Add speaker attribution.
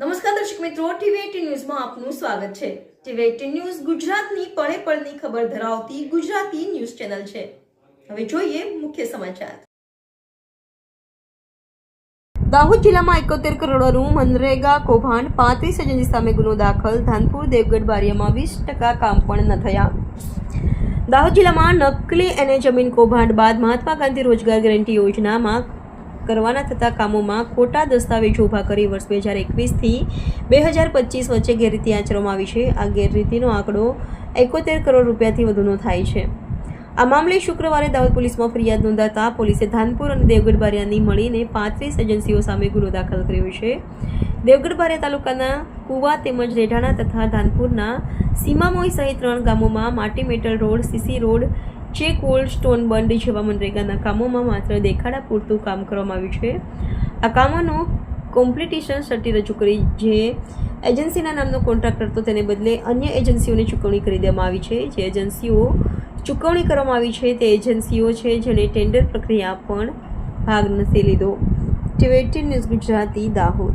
Speaker 1: નમસ્કાર દર્શક મિત્રો ટીવી ન્યૂઝમાં આપનું સ્વાગત છે. ટીવી એટીન ન્યૂઝ ગુજરાતની પળે પળની ખબર ધરાવતી ગુજરાતી ન્યૂઝ ચેનલ છે. હવે જોઈએ મુખ્ય સમાચાર. દાહોદ જિલ્લામાં એકોતેર કરોડનું મનરેગા કૌભાંડ, પાંત્રીસ હજારની સામે ગુનો દાખલ, ધાનપુર, દેવગઢ બારિયામાં વીસ ટકા કામ પણ ન થયા. દાહોદ જિલ્લામાં નકલી અને જમીન કૌભાંડ બાદ મહાત્મા ગાંધી રોજગાર ગેરંટી યોજનામાં કરવાના થતા કામોમાં ખોટા દસ્તાવેજો ઊભા કરી વર્ષ બે હજાર એકવીસથી બે હજાર પચીસ વચ્ચે ગેરરીતિ આચરવામાં આવી છે. આ ગેરરીતિનો આંકડો એકોતેર કરોડ રૂપિયાથી વધુનો થાય છે. આ મામલે શુક્રવારે દાહોદ પોલીસમાં ફરિયાદ નોંધાતા પોલીસે ધાનપુર અને દેવગઢ બારિયાની મળીને પાંત્રીસ એજન્સીઓ સામે ગુનો દાખલ કર્યો છે. દેવગઢ બારિયા તાલુકાના કુવા તેમજ રેઢાણા તથા ધાનપુરના સીમામોઈ સહિત ત્રણ ગામોમાં માટી metal road, CC road check cold stone bund જેવા મનરેગાના કામોમાં માત્ર દેખાડા પૂરતું કામ કરવામાં આવ્યું છે. આ કામોનું કોમ્પિટિશન સર્ટી રજૂ કરી જે એજન્સીના નામનો કોન્ટ્રાક્ટ હતો તેને બદલે અન્ય એજન્સીઓને ચૂકવણી કરી દેવામાં આવી છે. જે એજન્સીઓ ચૂકવણી કરવામાં આવી છે તે એજન્સીઓ છે જેને ટેન્ડર પ્રક્રિયા પણ ભાગ નથી લીધો. TV news Gujarati Dahod.